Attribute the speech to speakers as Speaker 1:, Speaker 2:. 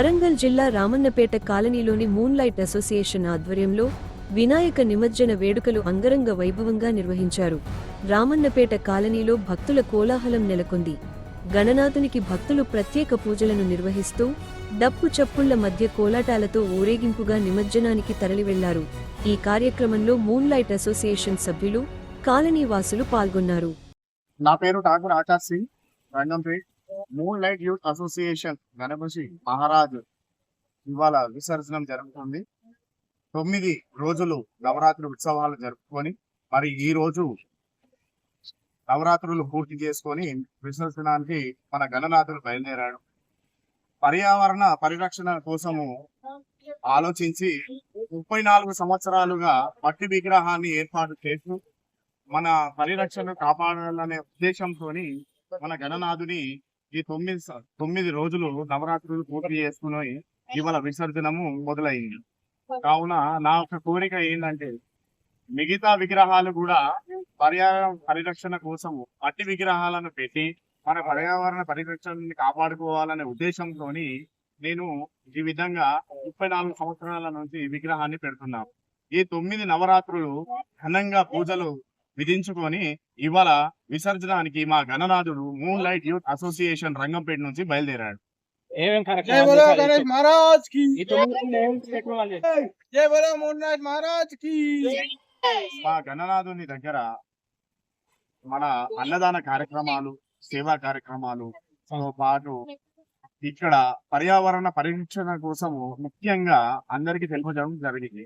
Speaker 1: వరంగల్ జిల్లా రామన్నపేట కాలనీలోని moonlight association ఆధ్వర్యంలో వినాయక నిమజ్జన వేడుకలు అంగరంగ వైభవంగా నిర్వహించారు. రామన్నపేట కాలనీలో భక్తుల కోలాహలం నెలకొంది. గణనాథునికి భక్తులు ప్రత్యేక పూజలను నిర్వహిస్తూ డప్పు చప్పుళ్ళ మధ్య కోలాటాలతో ఊరేగింపుగా నిమజ్జనానికి తరలివెళ్ళారు. ఈ కార్యక్రమంలో మూన్లైట్ అసోసియేషన్ సభ్యులు కాలనీ వాసులు పాల్గొన్నారు.
Speaker 2: నా పేరు Thakur Akash Singh Rangampet Moonlight Youth Association Ganapati Maharaj ఇవాళ విసర్జనం జరుగుతుంది. తొమ్మిది రోజులు నవరాత్రి ఉత్సవాలు జరుపుకొని మరి ఈ రోజు నవరాత్రులు పూర్తి చేసుకొని విసర్జనానికి మన గణనాథులు బయలుదేరాడు పర్యావరణ పరిరక్షణ కోసము ఆలోచించి ముప్పై నాలుగు సంవత్సరాలుగా మట్టి విగ్రహాన్ని ఏర్పాటు చేస్తూ మన పరిరక్షణ కాపాడాలనే ఉద్దేశంతో మన గణనాథుని ఈ తొమ్మిది తొమ్మిది రోజులు నవరాత్రులు పూర్తి చేసుకుని ఇవాళ విసర్జనము మొదలైంది. కావున నా యొక్క కోరిక ఏంటంటే మిగతా విగ్రహాలు కూడా పర్యావరణ పరిరక్షణ కోసము మట్టి విగ్రహాలను పెట్టి మన పర్యావరణ పరిరక్షణని కాపాడుకోవాలనే ఉద్దేశంతో నేను ఈ విధంగా ముప్పై నాలుగు సంవత్సరాల నుంచి విగ్రహాన్ని పెడుతున్నాను. ఈ తొమ్మిది నవరాత్రులు ఘనంగా పూజలు విధించుకొని ఇవాళ విసర్జనానికి మా గణనాథుడు moon light youth association Rangampeta నుంచి బయలుదేరాడు. మా గణనాథుని దగ్గర మన అన్నదాన కార్యక్రమాలు సేవా కార్యక్రమాలు పాటు ఇక్కడ పర్యావరణ పరిరక్షణ కోసము ముఖ్యంగా అందరికి తెలుపడం జరిగింది.